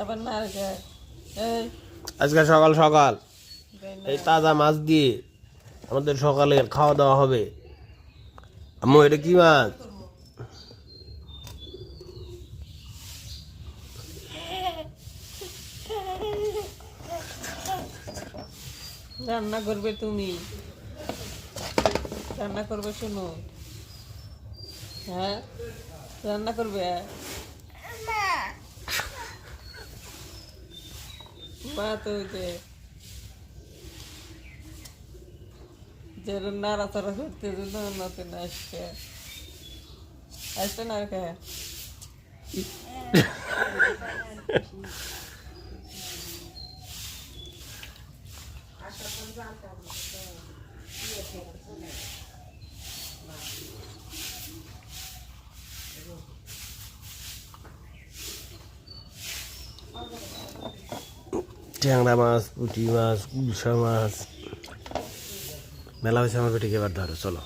আবার না এই। আজকে সকাল সকাল। এই তাজা মাছ দিয়ে আমাদের সকালে খাওয়া দাওয়া হবে। আম্মু এটা কি মাছ? রান্না করবে তুমি। রান্না করবে শুনো। হ্যাঁ? রান্না করবে? પાતું છે જરૂર નારા સરસ ઉઠતી હતું નથી નાસ્તે અષ્ટ ના કહે આશા પણ જાણતા ট্যাংরা মাছ পুঁটি মাছ উলসা মাছ। মেলা হয়েছে আমার পেটে এবার ধরো চলো।